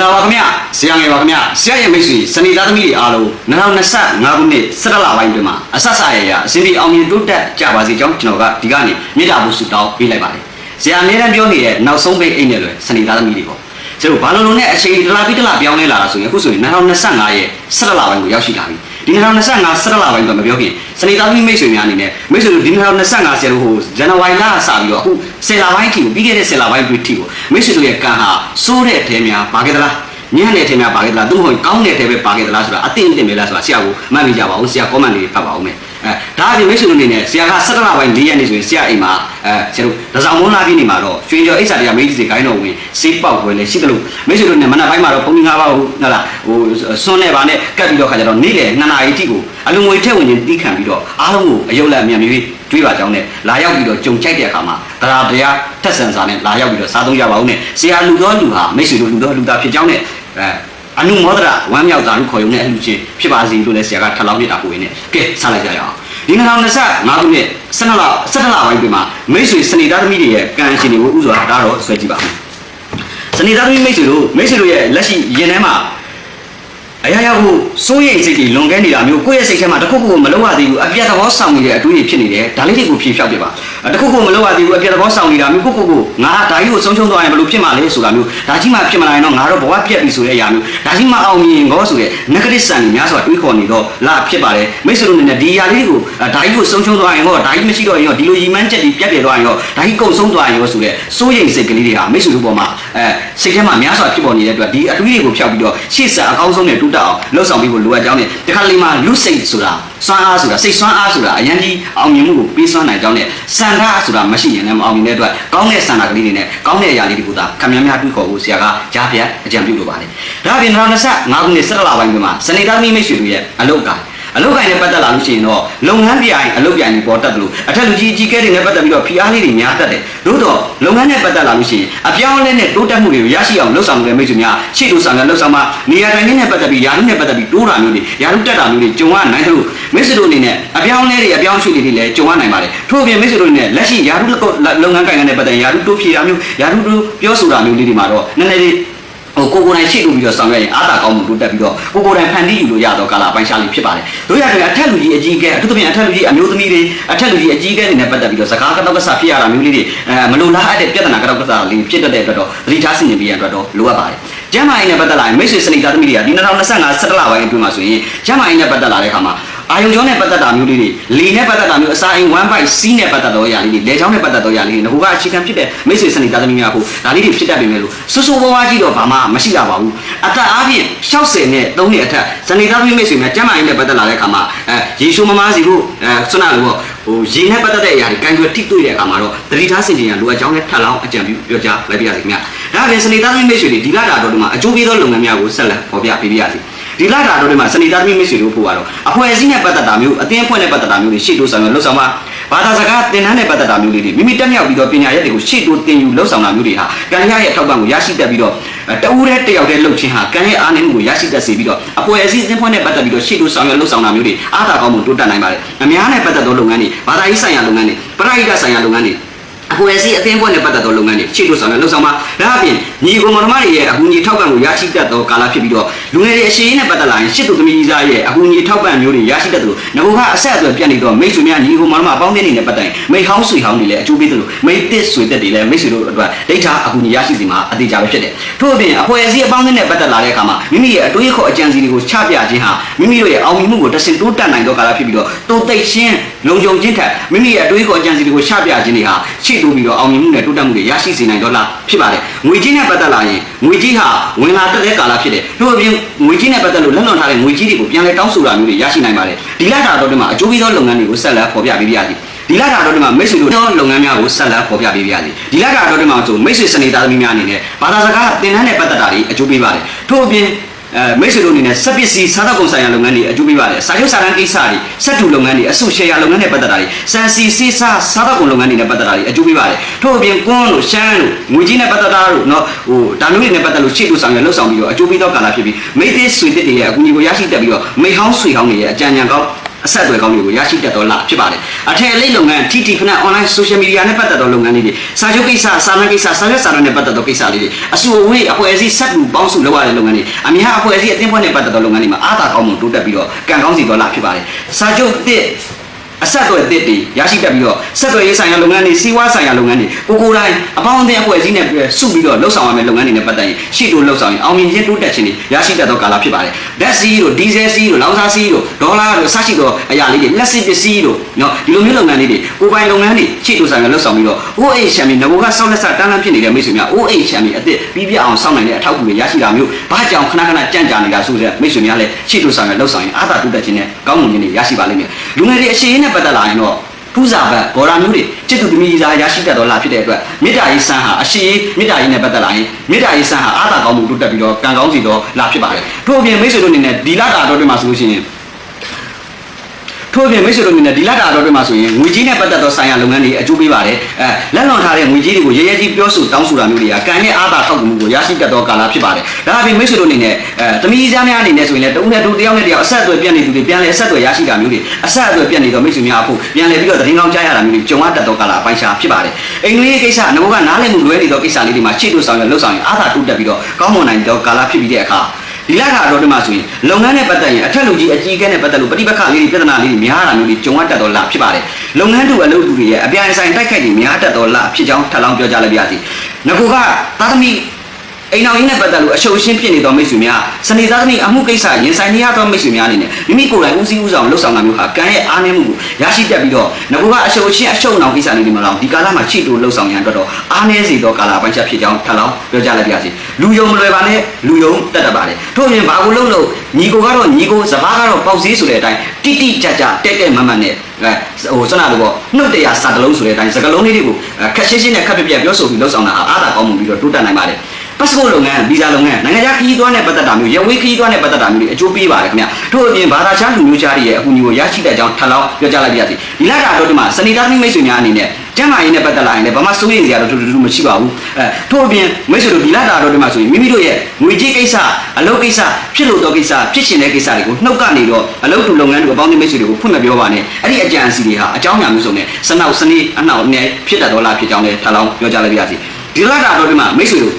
လာပါခင်ဗျဆရာငယ်ပါခင်ဗျဆရာရဲ့မိတ်ဆွေစနေသားသမီးတွေအားလုံး2025ခုနှစ်17လပိုင်းတွင်မှာအဆက်ဆက်ရရအစဉ်ပြေအောင်မြင်တိုးတက်ကြပါစေကြောင်းကျွန်တော်ကဒီကနေ့မြေတားဖို့ဆုတောင်းပေးလိုက်ပါတယ်ဆရာအများအားပြောနေတဲ့နောက်ဆုံးပိတ်အိတ်နဲ့လွယ်စနေသားသမီးတွေပေါ့ကျတို့ဘာလို့လုံးနဲ့အချိန်တစ်လားပြီးတစ်လားပြောင်းလဲလာတာဆိုရင်အခုဆိုရင်2025ရဲ့17လပိုင်းကိုရောက်ရှိလာပြီ ဒီ2025 17လပိုင်းကမပြောခင်စနေသားသမီးမိတ်ဆွေများအနေနဲ့မိတ်ဆွေတို့ဒီ2025ဆရာတို့ဟိုဇန်နဝါရီလကစပြီးတော့အခု10လပိုင်းအထိကိုပြီးခဲ့တဲ့10လပိုင်းတွေအထိကိုမိတ်ဆွေတို့ရဲ့ကံဟာစိုးတဲ့အထဲများပါခဲ့သလားညံ့တဲ့အထဲများပါခဲ့သလားသူမဟုတ်ကောင်းတဲ့အထဲပဲပါခဲ့သလားဆိုတာအသိအသိပဲလားဆိုတာဆရာကိုမှတ်မိကြပါဦးဆရာ comment လေးဖတ်ပါဦးမယ် အဲဒါအပြင်မိတ်ဆွေတို့အနေနဲ့ဆရာက17လပိုင်း4ရက်နေ့ဆိုရင်ဆရာအိမ်မှာအဲဆရာတို့ဒဇောင်မွန်းလာပြီးနေမှာတော့ရွှေကျော်အိတ်စာတွေကမိတ်ဆွေခိုင်းတော်ဝင်စေးပေါက်ွယ်လေရှိတယ်လို့မိတ်ဆွေတို့နဲ့မနက်ပိုင်းမှာတော့ပုံကြီး၅ပါးဟုတ်လားဟိုစွန်းနေပါနဲ့ကတ်ပြီးတော့ခါကြတော့နေ့လေ2နာရီတိကိုအလူငွေထက်ဝင်ချင်းတီးခံပြီးတော့အားလုံးကိုအယုတ်လက်အမြန်မြည်တွေးပါကြောင်းနဲ့လာရောက်ပြီးတော့ကြုံကြိုက်တဲ့အခါမှာတရားတရားထက်ဆန်စာနဲ့လာရောက်ပြီးတော့စားသုံးကြပါဦးနဲ့ဆရာလူတော်လူဟာမိတ်ဆွေတို့လူတော်လူသားဖြစ်ကြောင်းနဲ့အဲအနုမောဒရာဝမ်းမြောက်တာလို့ခေါ်ရုံနဲ့အလှချင်းဖြစ်ပါစေလို့လည်းဆရာကထပ်လောင်းပြတာကိုရင်းနဲ့ကဲဆက်လိုက်ကြရအောင် ဒီ2025ခုနှစ်12လ17လပိုင်းတွင်မှာမိတ်ဆွေစနေသားသမီးတွေရဲ့ကံရှင်တွေကိုဥစွာဒါတော့ဆွဲကြည့်ပါဦးစနေသားသမီးမိတ်ဆွေတို့မိတ်ဆွေတို့ရဲ့လက်ရှိရင်ထဲမှာ အရာရာကိုစိုးရိမ်စိတ်တွေလွန်ကဲနေတာမျိုးကိုယ့်ရဲ့စိတ်ထဲမှာတစ်ခုခုကိုမလုပ်ရသေးဘူးအပြတ်သဘောဆောင်နေတဲ့အတွေးတွေဖြစ်နေတယ်ဒါလေးတွေကိုဖြေဖြောက်ပြပါတစ်ခုခုမလုပ်ရသေးဘူးအပြတ်သဘောဆောင်နေတာမျိုးကိုကိုကိုငါဒါကြီးကိုဆုံးရှုံးသွားရင်ဘယ်လိုဖြစ်မှာလဲဆိုတာမျိုးဒါကြီးမှဖြစ်မလာရင်တော့ငါတော့ဘဝပြတ်ပြီဆိုတဲ့အရာမျိုးဒါကြီးမှအောင်မြင်ကောဆိုတဲ့ negative ဆန်တွေများစွာတွေးခေါ်နေတော့လာဖြစ်ပါတယ်မိတ်ဆွေတို့အနေနဲ့ဒီအရာလေးတွေကိုဒါကြီးကိုဆုံးရှုံးသွားရင်ဟောဒါကြီးမရှိတော့ရင်ဟောဒီလိုရီမန်းချက်တွေပြတ်ပြတ်သွားရင်ဟောဒါကြီးကုန်ဆုံးသွားရင်ဟောဆိုတဲ့စိုးရိမ်စိတ်ကလေးတွေဟာမိတ်ဆွေတို့ပေါ်မှာအဲစိတ်ထဲမှာများစွာဖြစ်ပေါ်နေတဲ့အတွက်ဒီအတွေးတွေကိုဖျောက်ပြီးတော့ရှေ့ဆက်အကောင်းဆုံးနဲ့တူးတက်အောင်လှုပ်ဆောင်ပြီးဖို့လိုအပ်ကြောင်းနဲ့ဒီခါလေးမှာလူစိတ်ဆိုတာစွမ်းအားဆိုတာစိတ်စွမ်းအားဆိုတာအရင်ကြီးအောင်မြင်မှုကိုပေးစွမ်းနိုင်ကြောင်းနဲ့စန္ဒဆိုတာမရှိရင်လည်းမအောင်မြင်တဲ့အတွက်ကောင်းတဲ့စန္ဒကလေးတွေနဲ့ကောင်းတဲ့အရာလေးတွေကိုသာခံများများတွေးခေါ်ဖို့ဆရာကကြားပြအကြံပြုလိုပါတယ်ဒါအပြင်2025ခုနှစ်17လပိုင်းမှာစနေသားသမီးမိတ်ဆွေတို့ရဲ့အလုပ်က အလုပ်ကိုင်းနဲ့ပတ်သက်လာလို့ရှိရင်တော့လုပ်ငန်းပြိုင်အလုပ်ပြိုင်တွေပေါ်တက်တယ်လို့အထက်လူကြီးအကြီးကဲတွေနဲ့ပတ်သက်ပြီးတော့ဖိအားလေးတွေများတက်တယ်တို့တော့လုပ်ငန်းနဲ့ပတ်သက်လာလို့ရှိရင်အပြောင်းအလဲနဲ့တိုးတက်မှုတွေကိုရရှိအောင်လှုပ်ဆောင်မှုတွေမိတ်ဆွေများရှေ့တို့ဆောင်ရလှုပ်ဆောင်မှနေရာတိုင်းနဲ့ပတ်သက်ပြီးယာရုနဲ့ပတ်သက်ပြီးတိုးတာမျိုးတွေယာရုတက်တာမျိုးတွေကြုံရနိုင်တယ်လို့မိတ်ဆွေတို့အနေနဲ့အပြောင်းအလဲတွေအပြောင်းအရွှေ့တွေလည်းကြုံရနိုင်ပါတယ်ထို့အပြင်မိတ်ဆွေတို့အနေနဲ့လက်ရှိယာရုလုပ်ငန်းကိုင်နဲ့ပတ်သက်ယာရုတိုးဖြည့်တာမျိုးယာရုတိုးပြောဆိုတာမျိုးလေးတွေမှာတော့နည်းနည်းလေး ဟိုကိုကိုယ်တိုင်ရှိလို့ပြီးတော့ဆောင်ရွက်ရင်အားသာကောင်းမှုတိုးတက်ပြီးတော့ကိုကိုယ်တိုင်ဖန်တီးယူလို့ရတော့ကာလာပိုင်းရှားလေးဖြစ်ပါတယ်။တို့ရတယ်အထက်လူကြီးအကြီးအကဲအထူးသဖြင့်အထက်လူကြီးအမျိုးသမီးတွေအထက်လူကြီးအကြီးအကဲတွေနဲ့ပတ်သက်ပြီးတော့စကားကတော့ကစားဖြစ်ရတာမျိုးလေးတွေအဲမလိုလားအပ်တဲ့ပြဿနာကတော့ကစားလေးဖြစ်တတ်တဲ့အတွက်တော့သတိထားဆင်ခြင်ပေးရအတွက်တော့လိုအပ်ပါတယ်။ကျမ်းမာရေးနဲ့ပတ်သက်လာရင်မိတ်ဆွေစနိသားသမီးတွေကဒီ2025 17လပိုင်းအတွင်းမှာဆိုရင်ကျမ်းမာရေးနဲ့ပတ်သက်လာတဲ့အခါမှာ အာယုံကြောနဲ့ပတ်သက်တာမျိုးလေးတွေလေနဲ့ပတ်သက်တာမျိုးအစာအိမ်1 byte C နဲ့ပတ်သက်တော့ရာလေးတွေလေချောင်းနဲ့ပတ်သက်တော့ရာလေးတွေငါကအခြေခံဖြစ်တဲ့မိတ်ဆွေစနိသားသမီးများကိုဒါလေးတွေဖြစ်တတ်ပြီမယ်လို့ဆူဆူဝါးဝါးကြီးတော့ဘာမှမရှိတာပါဘူးအသက်အားဖြင့်60နဲ့3နှစ်အထက်စနိသားသမီးမိတ်ဆွေများကျမ်းမာရေးနဲ့ပတ်သက်လာတဲ့အခါမှာအဲရေရှုမမားစီဖို့အဲဆွမ်းနာလို့ပေါ့ဟိုရေနဲ့ပတ်သက်တဲ့အရာတွေကန်ကျွယ်ထိတွေ့တဲ့အခါမှာတော့သတိထားဆင်ခြင်ရလိုအပ်ကြောင်းနဲ့ထပ်လောင်းအကြံပြုပြောကြားလိုက်ပြရစီခင်ဗျာဒါပြင်စနိသားသမီးမိတ်ဆွေတွေဒီလတာတော်တို့မှာအကျိုးပေးသောလုပ်ငန်းများကိုဆက်လက်ဖော်ပြပေးပြရစီ ဒီလာတာတို့တွေမှာစနေသားသမီးမိတ်ဆွေတို့ဖို့ကတော့အဖွဲ့အစည်းနဲ့ပတ်သက်တာမျိုးအသင်းအဖွဲ့နဲ့ပတ်သက်တာမျိုးတွေရှေ့တိုးဆောင်ရလှုပ်ဆောင်မှာဘာသာစကားသင်တန်းနဲ့ပတ်သက်တာမျိုးလေးတွေမိမိတက်မြောက်ပြီးတော့ပညာရက်တွေကိုရှေ့တိုးသင်ယူလှုပ်ဆောင်တာမျိုးတွေဟာကံရရဲ့အထောက်ပံ့ကိုရရှိတတ်ပြီးတော့တဦးတဲ့တယောက်တဲ့လှုပ်ခြင်းဟာကံရဲ့အားနည်းမှုကိုရရှိတတ်စေပြီးတော့အဖွဲ့အစည်းအသင်းအဖွဲ့နဲ့ပတ်သက်ပြီးတော့ရှေ့တိုးဆောင်ရလှုပ်ဆောင်တာမျိုးတွေအားသာကောင်းမှုတိုးတက်နိုင်ပါတယ်အများနဲ့ပတ်သက်သောလုပ်ငန်းတွေဘာသာရေးဆိုင်ရာလုပ်ငန်းတွေပရိဟိတဆိုင်ရာလုပ်ငန်းတွေ အဖွဲ့အစည်းအသင်းဖွဲ့နဲ့ပတ်သက်သောလုပ်ငန်းတွေရှေ့လို့ဆောင်ရလှုပ်ဆောင်မှာဒါအပြင်ညီကိုမောင်နှမတွေရဲ့အကူအညီထောက်ပံ့ကိုရရှိတတ်သောကာလဖြစ်ပြီးတော့လူငယ်တွေအရှိန်နဲ့ပတ်သက်လာရင်ရှစ်သူသမီးကြီးစားရဲ့အကူအညီထောက်ပံ့မျိုးတွေရရှိတတ်သလိုငါကအဆက်အသွယ်ပြတ်နေတော့မိတ်ဆွေများညီကိုမောင်နှမပေါင်းတဲ့နေနဲ့ပတ်သက်ရင်မိဟောင်းဆွေဟောင်းတွေလည်းအကျိုးပေးသလိုမိတစ်ဆွေသက်တွေလည်းမိတ်ဆွေတို့အတွက်ဒိဋ္ဌာအကူအညီရရှိစီမှာအသေးချာပဲဖြစ်တယ်ထို့အပြင်အဖွဲ့အစည်းအပေါင်းနဲ့ပတ်သက်လာတဲ့အခါမှာမိမိရဲ့အတွေးခေါ်အကြံစီတွေကိုချပြခြင်းဟာမိမိတို့ရဲ့အောင်မြင်မှုကိုတဆင့်တိုးတက်နိုင်သောကာလဖြစ်ပြီးတော့တိုးသိပ်ရှင်းလုံခြုံခြင်းထက်မိမိရဲ့အတွေးခေါ်အကြံစီတွေကိုချပြခြင်းတွေဟာရှေ့တိုးပြီးတော့အောင်မြင်မှုနဲ့တိုးတက်မှုတွေရရှိစေနိုင်တော့လားဖြစ်ပါတယ်ငွေကြီးနဲ့ပတ်သက်လာရင်ငွေကြီးဟာဝင်လာတဲ့ကာလဖြစ်တယ်ထို့အပြင်ငွေကြီးနဲ့ပတ်သက်လို့လက်လွန်ထားတဲ့ငွေကြီးတွေကိုပြန်လဲတောင်းဆိုတာမျိုးတွေရရှိနိုင်ပါတယ်ဒီလတာတော့ဒီမှာအကျိုးပေးသောလုပ်ငန်းတွေကိုဆက်လက်ဖော်ပြပေးပြရစီဒီလတာတော့ဒီမှာမိတ်ဆွေတို့လုပ်ငန်းများကိုဆက်လက်ဖော်ပြပေးပြရစီဒီလတာတော့ဒီမှာဆိုမိတ်ဆွေစနေသားသမီးများအနေနဲ့ဘာသာစကားသင်တန်းနဲ့ပတ်သက်တာတွေအကျိုးပေးပါတယ်ထို့အပြင် အဲမိတ်ဆွေတို့အနေနဲ့စက်ပစ္စည်းစားသောက်ကုန်ဆိုင်ရာလုပ်ငန်းတွေအကျိုးပေးပါတယ်စာချုပ်စာတမ်းကိစ္စတွေစက်တူလုပ်ငန်းတွေအစုရှယ်ယာလုပ်ငန်းတွေပတ်သက်တာတွေစံစီစီစားစားသောက်ကုန်လုပ်ငန်းတွေနဲ့ပတ်သက်တာတွေအကျိုးပေးပါတယ်ထို့အပြင်ကွန်းတို့ရှမ်းတို့ငွေကြီးနဲ့ပတ်သက်တာတို့နော်ဟိုဒါမျိုးတွေနဲ့ပတ်သက်လို့ရှေ့တို့ဆောင်ရလှုပ်ဆောင်ပြီးတော့အကျိုးပေးသောကာလဖြစ်ပြီးမိတ်သေးဆွေသစ်တွေရဲ့အကူအညီကိုရရှိတတ်ပြီးတော့မိတ်ဟောင်းဆွေဟောင်းတွေရဲ့အကြံဉာဏ်ကောင်း အဆက်အသွယ်ကောင်းတွေကိုရရှိတတ်သောလဖြစ်ပါတယ်အထက်အလိပ်လုပ်ငန်းထိထိခဏ online social media နဲ့ပတ်သက်သောလုပ်ငန်းလေးတွေစာချုပ်ကိစ္စစာမကိစ္စစာရွက်စာတမ်းနဲ့ပတ်သက်သောကိစ္စလေးတွေအစုအဝေးအဖွဲ့အစည်းဆက်လူပေါင်းစုလုပ်ရတဲ့လုပ်ငန်းတွေအများအဖွဲ့အစည်းအသင်းဖွဲ့နဲ့ပတ်သက်သောလုပ်ငန်းတွေမှာအားသာကောင်းမှုတိုးတက်ပြီးတော့ကံကောင်းစီသောလဖြစ်ပါတယ်စာချုပ်တစ် အဆက်အသွယ်တစ်တွေရရှိတတ်ပြီးတော့ဆက်သွယ်ရေးဆိုင်ရာလုပ်ငန်းတွေစီးပွားဆိုင်ရာလုပ်ငန်းတွေကိုကိုယ်တိုင်အပေါင်းအသင်းအဖွဲ့အစည်းနဲ့စုပြီးတော့လှုပ်ဆောင်ရမယ့်လုပ်ငန်းတွေနဲ့ပတ်သက်ရင်ရှေ့တိုးလှုပ်ဆောင်ရင်အောင်မြင်ခြင်းတိုးတက်ခြင်းတွေရရှိတတ်သောကာလဖြစ်ပါတယ်ဓာတ်ဆီးတို့ဒီဇယ်ဆီးတို့လောင်စာဆီးတို့ဒေါ်လာတို့စရှိသောအရာလေးတွေလက်စစ်ပစ္စည်းတို့နော်ဒီလိုမျိုးလုပ်ငန်းလေးတွေကိုယ်ပိုင်လုပ်ငန်းတွေရှေ့တိုးဆိုင်ရလှုပ်ဆောင်ပြီးတော့ OH ချန်ပီယံငဘကဆောက်လက်ဆက်တန်းတန်းဖြစ်နေတဲ့မိတ်ဆွေများ OH ချန်ပီယံအစ်စ်ပြီးပြအောင်စောင့်နိုင်တဲ့အထောက်အကူတွေရရှိတာမျိုးဘာကြောင့်ခဏခဏကြန့်ကြာနေတာဆိုတဲ့မိတ်ဆွေများလည်းရှေ့တိုးဆိုင်ရလှုပ်ဆောင်ရင်အာသာတိုးတက်ခြင်းနဲ့ကောင်းမွန်ခြင်းတွေရရှိပါလိမ့်မယ်လူငယ်တွေအရှိန်နဲ့ပတ်သက်လာရင်တော့ပူဇာဘတ်ဘော်ရာမျိုးတွေจิตတုသမီးစာရရှိတတ်တော်လာဖြစ်တဲ့အတွက်မေတ္တာရေးစံဟာအရှိရေးမေတ္တာရေးနဲ့ပတ်သက်လာရင်မေတ္တာရေးစံဟာအာသာကောင်းမှုတိုးတက်ပြီးတော့ကံကောင်းစီတော့လာဖြစ်ပါတယ်ထို့အပြင်မိတ်ဆွေတို့အနေနဲ့ဒီလတာတော်တွေမှာဆိုလို့ရှိရင် ထို့ပြင်မိတ်ဆွေတို့အနေနဲ့ဒီလက်တာတော်တွေမှာဆိုရင်ငွေကြီးနဲ့ပတ်သက်သောဆိုင်ရာလုပ်ငန်းတွေအကျိုးပေးပါတယ်အဲလက်လွန်ထားတဲ့ငွေကြီးတွေကိုရဲရဲကြီးပြောဆိုတောင်းဆိုတာမျိုးတွေကကံရဲ့အားသာထောက်ကူမှုကိုရရှိတတ်သောကာလဖြစ်ပါတယ်ဒါအပြင်မိတ်ဆွေတို့အနေနဲ့အဲတမီးစားများအနေနဲ့ဆိုရင်လည်းတဦးနဲ့တူတယောက်နဲ့တယောက်အဆက်အသွယ်ပြတ်နေသူတွေပြန်လဲအဆက်အသွယ်ရရှိတာမျိုးတွေအဆက်အသွယ်ပြတ်နေသောမိတ်ဆွေများအဖို့ပြန်လဲပြီးတော့သတင်းကောင်းကြားရတာမျိုးတွေကြုံရတတ်သောကာလအပိုင်းခြားဖြစ်ပါတယ်အိမ်လေးကိစ္စငဘကနားလည်မှုလွဲနေသောကိစ္စလေးတွေမှာရှေ့တို့ဆောင်ရလှုပ်ဆောင်ရင်အားသာတိုးတက်ပြီးတော့ကောင်းမွန်နိုင်သောကာလဖြစ်ပြီးတဲ့အခါ ဒီလကတော့ဒီမှာဆိုရင်လုပ်ငန်းနဲ့ပတ်သက်ရင်အထက်လူကြီးအကြီးအကဲနဲ့ပတ်သက်လို့ပဋိပက္ခလေးတွေပြဿနာလေးတွေများတာမျိုးတွေကြုံရတတ်တော့လဖြစ်ပါတယ်လုပ်ငန်းတူအလုပ်တူတွေရဲ့အပြိုင်ဆိုင်တိုက်ခိုက်တွေများတတ်တော့လဖြစ်ကြောင်းထပ်လောင်းပြောကြလိုက်ပါရစေငကူကသာသမီ အိမ်တော်ကြီးနဲ့ပတ်သက်လို့အရှုပ်ရှင်းဖြစ်နေသောမိတ်ဆွေများစနေသားသမီးအမှုကိစ္စရင်ဆိုင်နေရသောမိတ်ဆွေများအနေနဲ့မိမိကိုယ်တိုင်ဦးစီးဦးဆောင်လှုပ်ဆောင်တာမျိုးဟာကံရဲ့အားနည်းမှုကိုရရှိတတ်ပြီးတော့ငကူကအရှုပ်ရှင်းအရှုပ်နောင်ကိစ္စလေးတွေမှာတော့ဒီကာလမှာချိတိုးလှုပ်ဆောင်ရန်အတွက်တော့အားနည်းစေသောကာလပိုင်းချက်ဖြစ်ကြောင်းထပ်လောင်းပြောကြလိုက်ပါရစေလူယုံမလွယ်ပါနဲ့လူယုံတက်တတ်ပါတယ်ထို့ပြင်ဘာကိုလှုပ်လို့ညီကိုကတော့ညီကိုစဘာကတော့ပေါက်စည်းဆိုတဲ့အတိုင်းတိတိကျကျတက်တက်မတ်မတ်နဲ့အဲဟိုစနလို့ပေါ့နှုတ်တရားစာတလုံးဆိုတဲ့အတိုင်းစကလုံးလေးတွေကိုခက်ရှင်းရှင်းနဲ့ခက်ပြပြပြောဆိုပြီးလှုပ်ဆောင်တာအားသာကောင်းမှုပြီးတော့တိုးတက်နိုင်ပါတယ် ပတ်စပို့လုပ်ငန်းဗီဇာလုပ်ငန်းနိုင်ငံခြားခရီးသွားနဲ့ပတ်သက်တာမျိုးရဝေးခရီးသွားနဲ့ပတ်သက်တာမျိုးတွေအကျိုးပေးပါတယ်ခင်ဗျထို့အပြင်ဘာသာခြားလူမျိုးခြားတွေရဲ့အကူအညီကိုရရှိတဲ့ကြောင်းထပ်လောင်းပြောကြလိုက်ပါရစေဒီလတာတော့ဒီမှာစနေသားသမီးမိတ်ဆွေများအနေနဲ့ကျမ်းမာရေးနဲ့ပတ်သက်လာရင်လည်းဘာမှစိုးရိမ်စရာတော့တူတူမရှိပါဘူးအဲထို့အပြင်မိတ်ဆွေတို့ဒီလတာတော့ဒီမှာဆိုရင်မိမိတို့ရဲ့ငွေကြေးကိစ္စအလုပ်ကိစ္စဖြစ်လို့တော့ကိစ္စဖြစ်ရှင်တဲ့ကိစ္စတွေကိုနှုတ်ကနေတော့အလုပ်တူလုပ်ငန်းတွေအပေါင်းအသင်းမိတ်ဆွေတွေကိုဖွင့်မပြောပါနဲ့အဲ့ဒီအကြံအစီတွေဟာအကြောင်းအရာမျိုးစုံနဲ့စနောက်စနေအနောက်နဲ့ဖြစ်တတ်တော်လားဖြစ်ကြောင်းလည်းထပ်လောင်းပြောကြလိုက်ပါရစေဒီလတာတော့ဒီမှာမိတ်ဆွေတို့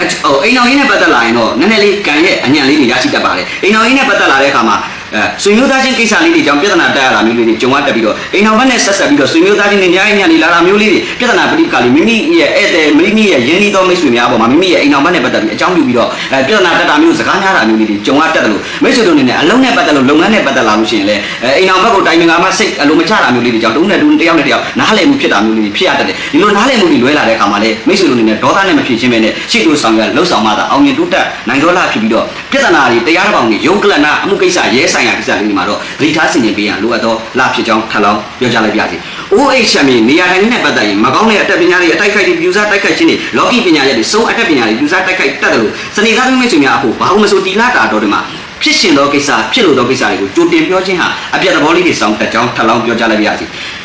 ဟိုအိမ်တော်ရင်းနဲ့ပတ်သက်လာရင်တော့နည်းနည်းလေးကံရဲ့အညံလေးတွေရရှိတတ်ပါတယ်အိမ်တော်ရင်းနဲ့ပတ်သက်လာတဲ့အခါမှာ အဲဆွေမျိုးသားချင်းကိစ္စလေးတွေကြောင့်ပြဿနာတက်ရတာမျိုးလေးတွေကြုံရတက်ပြီးတော့အိမ်တော်ဘက်နဲ့ဆက်ဆက်ပြီးတော့ဆွေမျိုးသားချင်းတွေညအိမ်ညနေလာတာမျိုးလေးတွေပြဿနာပဋိပက္ခလေးမိမိရဲ့ဧည့်သည်မိမိရဲ့ရင်းနှီးသောမိတ်ဆွေများပေါ်မှာမိမိရဲ့အိမ်တော်ဘက်နဲ့ပတ်သက်ပြီးအကြောင်းပြုပြီးတော့အဲပြဿနာတက်တာမျိုးစကားများတာမျိုးလေးတွေကြုံရတက်တယ်လို့မိတ်ဆွေတို့အနေနဲ့အလုံးနဲ့ပတ်သက်လို့လုပ်ငန်းနဲ့ပတ်သက်လာလို့ရှိရင်လည်းအိမ်တော်ဘက်ကိုတိုင်ပင်ကမှစိတ်အလိုမချတာမျိုးလေးတွေကြောင့်တုံးနဲ့တူတယောက်နဲ့တယောက်နားလည်မှုဖြစ်တာမျိုးလေးတွေဖြစ်ရတတ်တယ်ဒီလိုနားလည်မှုတွေလွဲလာတဲ့အခါမှာလည်းမိတ်ဆွေတို့အနေနဲ့ဒေါသနဲ့မဖြစ်ချင်းပဲနဲ့ရှေ့တို့ဆောင်ရလှုပ်ဆောင်မှသာအောင်မြင်တိုးတက်နိုင်တော်လာဖြစ်ပြီးတော့ ပြဿနာတွေတရားတစ်ပေါင်တွေယုံကလနာအမှုကိစ္စရဲဆိုင်ရာကိစ္စလေးတွေမှာတော့သတိထားဆင်ခြင်ပေးရန်လိုအပ်သောလဖြစ်ကြောင်းထပ်လောင်းပြောကြားလိုက်ပါရစေ။ OH ချမ်းမြေနေရာတိုင်းနဲ့ပတ်သက်ရင်မကောင်းတဲ့အတက်ပညာတွေအတိုက်ခိုက်တွေပြူစားတိုက်ခိုက်ခြင်းတွေလော်ကီပညာရပ်တွေစုံအတက်ပညာတွေပြူစားတိုက်ခိုက်တတ်တယ်လို့စနေသားသမီးမိတ်ဆွေများအဖို့ဘာလို့မဆိုတီလာတာတော့ဒီမှာဖြစ်ရှင်သောကိစ္စဖြစ်လို့သောကိစ္စတွေကိုကြိုတင်ပြောခြင်းဟာအပြတ်သဘောလေးတွေစောင့်တက်ကြောင်းထပ်လောင်းပြောကြားလိုက်ပါရစေ။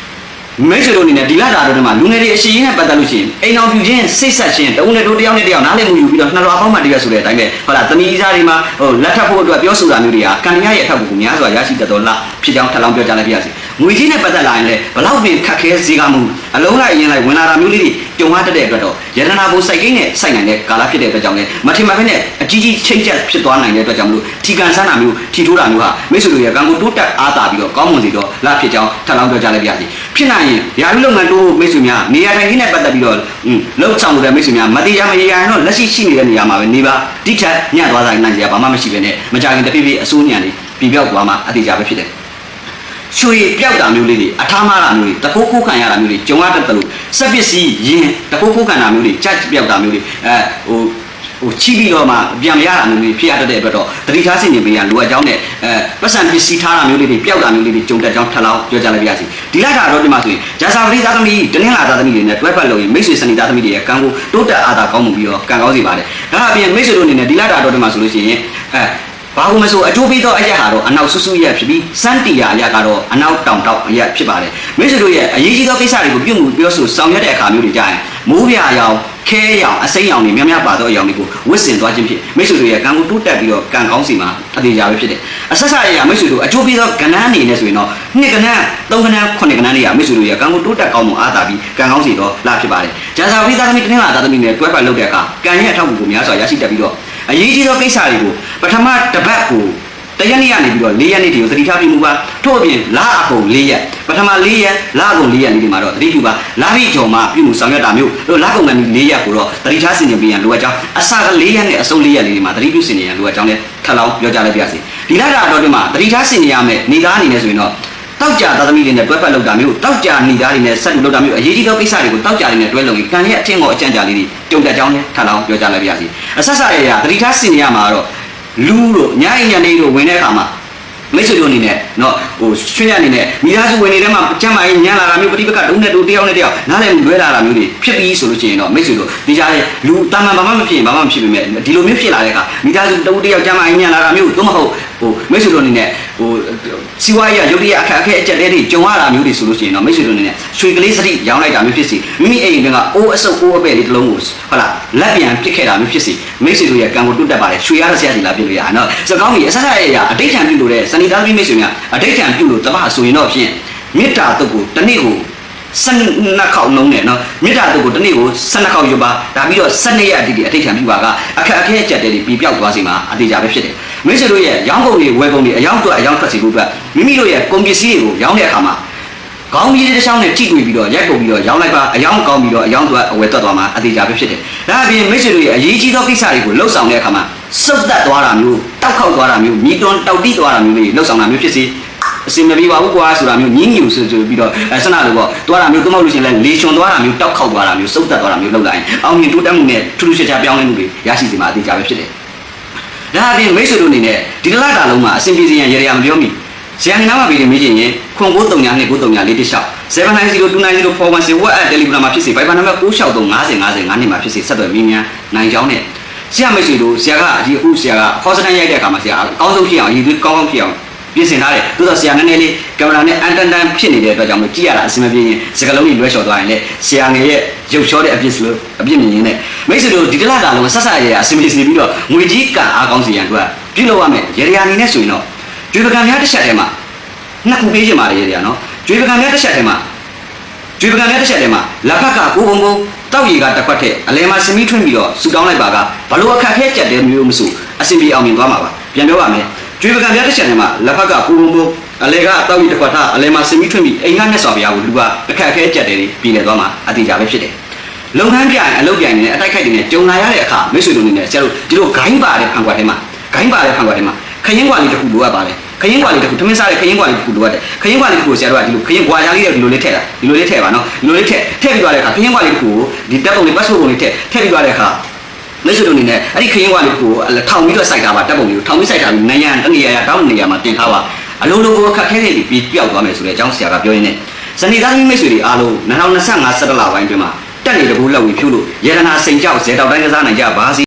မိတ်ဆွေတို့အနေနဲ့ဒီလတာတော့ဒီမှာလူငယ်တွေအရှိရင်းနဲ့ပတ်သက်လို့ရှိရင်အိမ်အောင်ပြူခြင်းစိတ်ဆက်ခြင်းတဦးနဲ့တို့တယောက်နဲ့တယောက်နားလည်မှုယူပြီးတော့နှစ်လွာပေါင်းမှတရက်ဆိုတဲ့အတိုင်းပဲဟုတ်လားသမီးစားတွေမှာဟိုလက်ထပ်ဖို့အတွက်ပြောဆိုတာမျိုးတွေကကံတရားရဲ့အထောက်အကူများစွာရရှိတတ်တော်လားဖြစ်ကြောင်းထပ်လောင်းပြောကြားလိုက်ပါရစေငွေကြီးနဲ့ပတ်သက်လာရင်လည်းဘလောက်ပင်ခက်ခဲစေကမှုအလုံးလိုက်ရင်လိုက်ဝင်လာတာမျိုးလေးတွေ ကြုံရတတ်တဲ့အတွက်တော့ယန္တနာဘုံစိုက်ကိန်းနဲ့စိုက်နိုင်တဲ့ကာလဖြစ်တဲ့အတွက်ကြောင့်လည်းမထင်မှတ်ဘဲနဲ့အကြီးကြီးချိန်ချက်ဖြစ်သွားနိုင်တဲ့အတွက်ကြောင့်မလို့ထီကန်ဆန်းတာမျိုးထီထိုးတာမျိုးဟာမိတ်ဆွေတို့ရဲ့ကံကိုတိုးတက်အားသာပြီးတော့ကောင်းမွန်စေတော့လဖြစ်ကြောင်းထပ်လောင်းပြောကြားလိုက်ပါရစေဖြစ်နိုင်ရင်ယာရုလုပ်ငန်းတို့မိတ်ဆွေများနေရာတိုင်းကြီးနဲ့ပတ်သက်ပြီးတော့လှုပ်ဆောင်လို့တဲ့မိတ်ဆွေများမတရားမရရရင်တော့လက်ရှိရှိနေတဲ့နေရာမှာပဲနေပါတိထက်ညံ့သွားတာနိုင်ကြဘာမှမရှိပဲနဲ့မကြခင်တဖြည်းဖြည်းအစိုးညံနေပြပြောက်သွားမှာအတိအကျပဲဖြစ်တယ် ရွှေပြောက်တာမျိုးလေးတွေအထားမားတာမျိုးတွေတခိုးခိုးခံရတာမျိုးတွေကြုံရတတ်တယ်လို့စက်ပစ္စည်းယင်းတခိုးခိုးခံတာမျိုးတွေကြက်ပြောက်တာမျိုးတွေအဲဟိုဟိုချိပြီးတော့မှပြန်မရတာမျိုးတွေဖြစ်ရတတ်တဲ့အတွက်တော့တတိထားစိတ်နေပေးရလိုအပ်ကြောင်းနဲ့အဲပတ်စံပစ္စည်းထားတာမျိုးလေးတွေပျောက်တာမျိုးလေးတွေကြုံတတ်ကြောင်းထပ်လောင်းပြောကြလိုက်ပါရစေဒီလိုက်တာတော့ဒီမှာဆိုရင်ဂျာစာပရိသတ်သမီးတနင်္လာသားသမီးတွေနဲ့တွဲဖက်လို့ရင်မိတ်ဆွေစနီသားသမီးတွေရဲ့ကံကိုတိုးတက်အားသာကောင်းမှုပြီးတော့ကံကောင်းစေပါတယ်ဒါအပြင်မိတ်ဆွေတို့အနေနဲ့ဒီလိုက်တာတော့ဒီမှာဆိုလို့ရှိရင်အဲ ဘာလို့မဆိုအကျိုးပေးသောအရက်ဟာတော့အနောက်ဆူဆူရက်ဖြစ်ပြီးစန်းတီယာအရက်ကတော့အနောက်တောင်တောက်အရက်ဖြစ်ပါတယ်မိတ်ဆွေတို့ရဲ့အရေးကြီးသောကိစ္စတွေကိုပြုမှုပြောဆိုဆောင်ရွက်တဲ့အခါမျိုးတွေကြရင်မိုးပြရောင်ခဲရောင်အစိမ်းရောင်တွေများများပါသောအရောင်တွေကိုဝစ်စင်သွားခြင်းဖြင့်မိတ်ဆွေတို့ရဲ့ကံကိုတိုးတက်ပြီးတော့ကံကောင်းစီမှာအသေးကြပဲဖြစ်တယ်အဆက်ဆက်ရရမိတ်ဆွေတို့အကျိုးပေးသောကဏ္ဍအနေနဲ့ဆိုရင်တော့နှစ်ကဏ္ဍသုံးကဏ္ဍခုနှစ်ကဏ္ဍတွေကမိတ်ဆွေတို့ရဲ့ကံကိုတိုးတက်ကောင်းမှုအားသာပြီးကံကောင်းစီတော့လာဖြစ်ပါတယ်ဂျာဇာဝိသားသမီးတင်းလာသားသမီးနဲ့တွဲပတ်လုပ်တဲ့အခါကံရဲ့အထောက်အကူကိုများစွာရရှိတတ်ပြီးတော့ အရေးကြီးသောကိစ္စတွေကိုပထမတစ်ပတ်ကိုတရက်နေ့ကနေပြီးတော့၄ရက်နေ့တည်းကိုသတိထားပြီးမူပါထို့အပြင်လအကုန်၄ရက်ပထမ၄ရက်လအကုန်၄ရက်နေ့ဒီမှာတော့သတိပြုပါလာပြီးကြော်မှာပြုမှုဆောင်ရွက်တာမျိုးတို့လကုန်ကနေ၄ရက်ကိုတော့သတိထားဆင်ခြင်ပြီးရန်လိုအပ်ကြောင်းအစက၄ရက်နဲ့အဆုံး၄ရက်လေးဒီမှာသတိပြုဆင်ခြင်ရန်လိုအပ်ကြောင်းလည်းထပ်လောင်းပြောကြလိုက်ပါရစေဒီလိုက်တာတော့ဒီမှာသတိထားဆင်ခြင်ရမယ်နေသားအနေနဲ့ဆိုရင်တော့ တောက်ကြသားသမီးတွေနဲ့တွဲဖက်လောက်တာမျိုးတောက်ကြနေသားတွေနဲ့ဆက်လုပ်တာမျိုးအရေးကြီးသောကိစ္စတွေကိုတောက်ကြတွေနဲ့တွဲလုပ်ရင်ကံရဲ့အထင်ကိုအကြံကြလေးတွေတုံတက်ကြောင်းနဲ့ထပ်လောင်းပြောကြလိုက်ပါရစေအဆက်ဆက်ရရတတိထားစင်ရမှာတော့လူတို့ညာညံနေတို့ဝင်တဲ့အခါမှာမိတ်ဆွေတို့အနေနဲ့နော်ဟိုရွှေရအနေနဲ့မိသားစုဝင်တွေထဲမှာကျမ်းမာရေးညံလာတာမျိုးပဋိပက္ခဒုနဲ့ဒုတယောက်နဲ့တယောက်နားလည်မှုလွဲလာတာမျိုးတွေဖြစ်ပြီးဆိုလို့ရှိရင်တော့မိတ်ဆွေတို့ဒီကြားထဲလူတာမန်ဘာမှမဖြစ်ရင်ဘာမှမဖြစ်ပေမဲ့ဒီလိုမျိုးဖြစ်လာတဲ့အခါမိသားစုတဦးတယောက်ကျမ်းမာရေးညံလာတာမျိုးသို့မဟုတ်ဟိုမိတ်ဆွေတို့အနေနဲ့ဟိုစီဝါရေးရုပ်ရည်အခက်အခဲအကျက်တဲတွေကြုံရတာမျိုးတွေဆိုလို့ရှိရင်တော့မိတ်ဆွေတို့အနေနဲ့ရွှေကလေးစတိရောင်းလိုက်တာမျိုးဖြစ်စီမိမိအိမ်ကအိုးအဆုပ်အိုးအပဲ့လေးတစ်လုံးကိုဟုတ်လားလက်ပြန်ပစ်ခဲ့တာမျိုးဖြစ်စီမိတ်ဆွေတို့ရဲ့ကံကိုတွတ်တက်ပါတယ်ရွှေရတဲ့ဆရာကြီးလာပြလို့ရအောင်နော်စကောင်းကြီးအဆက်ဆက်ရရအတိတ်ထံပြုလို့တဲ့စဏိသားသမီးမိတ်ဆွေများအတိတ်ထံပြုလို့တမဆိုရင်တော့ဖြင့်မေတ္တာတုတ်ကိုတစ်နေ့ကို12ခေါက်နှုံးတယ်နော်မေတ္တာတုတ်ကိုတစ်နေ့ကို12ခေါက်ယူပါဒါပြီးတော့12ရက်အတိတ်အတိတ်ထံပြုပါကအခက်အခဲအကျက်တဲတွေပြပြောက်သွားစေမှာအသေးကြပဲဖြစ်တယ် မိတ်ဆွေတို့ရဲ့ရောင်းကုန်တွေဝယ်ကုန်တွေအယောင်တော့အယောင်ထွက်စီဖို့အတွက်မိမိတို့ရဲ့ကုန်ပစ္စည်းတွေကိုရောင်းတဲ့အခါမှာကောင်းကြီးတစ်ချောင်းနဲ့ကြည့်တွေ့ပြီးတော့ရိုက်ကုန်ပြီးတော့ရောင်းလိုက်ပါအယောင်ကောင်းပြီးတော့အယောင်တော့အဝယ်သွတ်သွားမှာအသေးချာပဲဖြစ်တယ်။ဒါအပြင်မိတ်ဆွေတို့ရဲ့အရေးကြီးသောကိစ္စတွေကိုလှုပ်ဆောင်တဲ့အခါမှာစုပ်သက်သွားတာမျိုးတောက်ခောက်သွားတာမျိုးမြည်တွန်းတောက်တိသွားတာမျိုးတွေလှုပ်ဆောင်တာမျိုးဖြစ်စီအစင်မပြေပါဘူးကွာဆိုတာမျိုးညင်းညူဆိုဆိုပြီးတော့အဲဆန္ဒလိုပေါ့သွားတာမျိုးသို့မဟုတ်လို့ရှိရင်လည်းလေချွန်သွားတာမျိုးတောက်ခောက်သွားတာမျိုးစုပ်သက်သွားတာမျိုးလှုပ်လိုက်ရင်အောင်မြင်တိုးတက်မှုနဲ့ထူးထူးခြားခြားပြောင်းလဲမှုတွေရရှိစေမှာအသေးချာပဲဖြစ်တယ်။ ဒါအပြင်မိတ်ဆွေတို့အနေနဲ့ဒီတစ်လတာလုံးမှာအဆင်ပြေစေရန်ရေရာမပြောမိဆရာနေနာမှာပြီးနေမေးချင်ရင်ခွန်939 239 4တစ်လျှောက်790 290 410 Telegram မှာဖြစ်စေ Viber နံပါတ်963 50 50 9နှစ်မှာဖြစ်စေဆက်သွယ်မိမြန်နိုင်ကြောင်းနဲ့ဆရာမိတ်ဆွေတို့ဆရာကဒီအခုဆရာကခေါ်စတန်ရိုက်တဲ့အခါမှာဆရာအကောင်းဆုံးဖြစ်အောင်ရည်သွေးကောင်းကောင်းဖြစ်အောင်ပြင်ဆင်ထားတယ်သို့တော့ဆရာနည်းနည်းလေးကင်မရာနဲ့အန်တန်တန်ဖြစ်နေတဲ့အတွက်ကြောင့်မကြည့်ရတာအဆင်မပြေရင်စကလုံးကြီးလွဲချော်သွားရင်လည်းဆရာငယ်ရဲ့ရုပ်ချောတဲ့အပြစ်စလို့အပြစ်မြင်ရင်းနဲ့ မိတ်ဆွေတို့ဒီတလားတာလုံးဆက်ဆက်ရရအဆင်ပြေစီပြီးတော့ငွေကြီးကံအားကောင်းစီရန်အတွက်ပြုလုပ်ရမယ်ရေရာအနေနဲ့ဆိုရင်တော့ကျွေးပကံများတစ်ချက်ထဲမှာနှစ်ခုပေးချင်ပါတယ်ရေရာနော်ကျွေးပကံများတစ်ချက်ထဲမှာကျွေးပကံများတစ်ချက်ထဲမှာလက်ဖက်ကကိုဘုံဘုံတောက်ရီကတစ်ခွက်ထက်အလဲမှာစမီးထွင်းပြီးတော့ဆူတောင်းလိုက်ပါကဘလို့အခက်ခဲကြက်တယ်မျိုးမဆိုအဆင်ပြေအောင်မြင်သွားမှာပါပြန်ပြောပါမယ်ကျွေးပကံများတစ်ချက်ထဲမှာလက်ဖက်ကကိုဘုံဘုံအလဲကတောက်ရီတစ်ခွက်ထားအလဲမှာစမီးထွင်းပြီးအိမ်ကမြတ်စွာဘုရားကိုလူကအခက်ခဲကြက်တယ်ပြည်နေသွားမှာအတိအကျပဲဖြစ်တယ် လုပ်ငန်းပြိုင်အလုပ်ပြိုင်နေတဲ့အတိုက်ခိုက်တွေနဲ့ကြုံလာရတဲ့အခါမိတ်ဆွေတို့အနေနဲ့ဆရာတို့ဒီလိုဂိုင်းပါတဲ့ဖန်ကွက်ထဲမှာဂိုင်းပါတဲ့ဖန်ကွက်ထဲမှာခရင်ကွာလေးတစ်ခုလိုအပ်ပါတယ်ခရင်ကွာလေးတစ်ခုသမင်းစားတဲ့ခရင်ကွာလေးတစ်ခုလိုအပ်တယ်ခရင်ကွာလေးတစ်ခုကိုဆရာတို့ကဒီလိုခရင်ကွာချာလေးတဲ့ဒီလိုလေးထည့်တာဒီလိုလေးထည့်ပါနော်ဒီလိုလေးထည့်ထည့်ပြီးသွားတဲ့အခါခရင်ကွာလေးတစ်ခုကိုဒီတက်ပုံလေး passport ပုံလေးထည့်ထည့်ပြီးသွားတဲ့အခါမိတ်ဆွေတို့အနေနဲ့အဲ့ဒီခရင်ကွာလေးတစ်ခုကိုထောင်ပြီးတော့စိုက်တာပါတက်ပုံလေးကိုထောင်ပြီးစိုက်တာပြီးနိုင်ရန်တနေရာရတောင်းနေရာမှာတင်ထားပါအလုံးလုံးကိုခက်ခဲနေပြီးပြောက်သွားမယ်ဆိုတဲ့အကြောင်းဆရာကပြောရင်းနဲ့ဇနီးသားမိတ်ဆွေတွေအားလုံး2025 17လပိုင်းတွင်မှာ တက်နေတကူလောက်ပြီးဖြုလို့ရေဒနာစိန်ကြောက်ဇေတောက်တိုင်းကစားနိုင်ကြပါစေ